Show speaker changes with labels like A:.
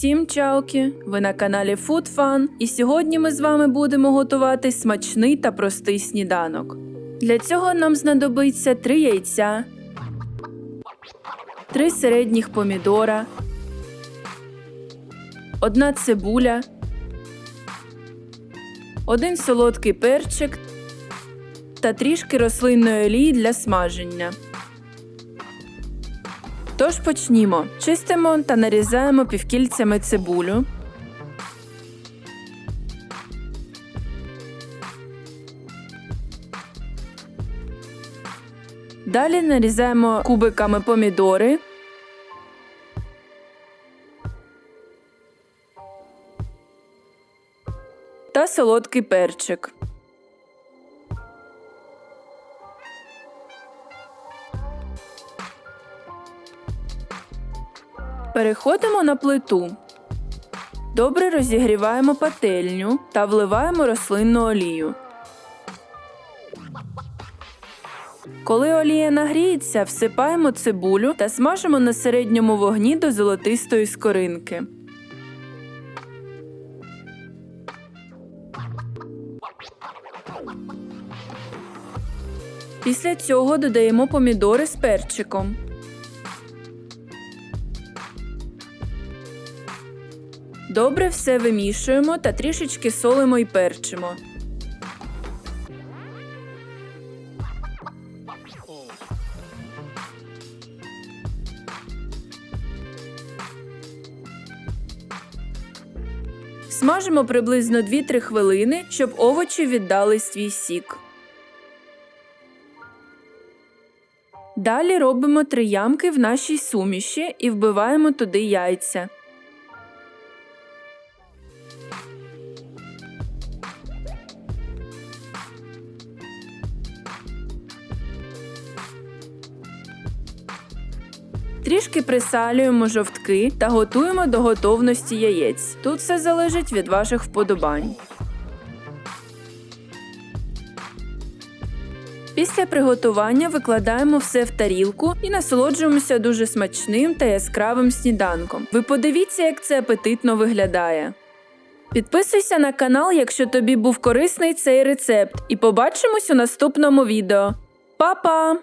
A: Всім чауки! Ви на каналі Food Fun і сьогодні ми з вами будемо готувати смачний та простий сніданок. Для цього нам знадобиться 3 яйця, 3 середніх помідора, 1 цибуля, 1 солодкий перчик та трішки рослинної олії для смаження. Тож почнімо. Чистимо та нарізаємо півкільцями цибулю. Далі нарізаємо кубиками помідори. Та солодкий перчик. Переходимо на плиту. Добре розігріваємо пательню та вливаємо рослинну олію. Коли олія нагріється, всипаємо цибулю та смажимо на середньому вогні до золотистої скоринки. Після цього додаємо помідори з перчиком. Добре все вимішуємо та трішечки солимо і перчимо. Смажимо приблизно 2-3 хвилини, щоб овочі віддали свій сік. Далі робимо три ямки в нашій суміші і вбиваємо туди яйця. Трішки присалюємо жовтки та готуємо до готовності яєць. Тут все залежить від ваших вподобань. Після приготування викладаємо все в тарілку і насолоджуємося дуже смачним та яскравим сніданком. Ви подивіться, як це апетитно виглядає. Підписуйся на канал, якщо тобі був корисний цей рецепт, і побачимось у наступному відео. Па-па!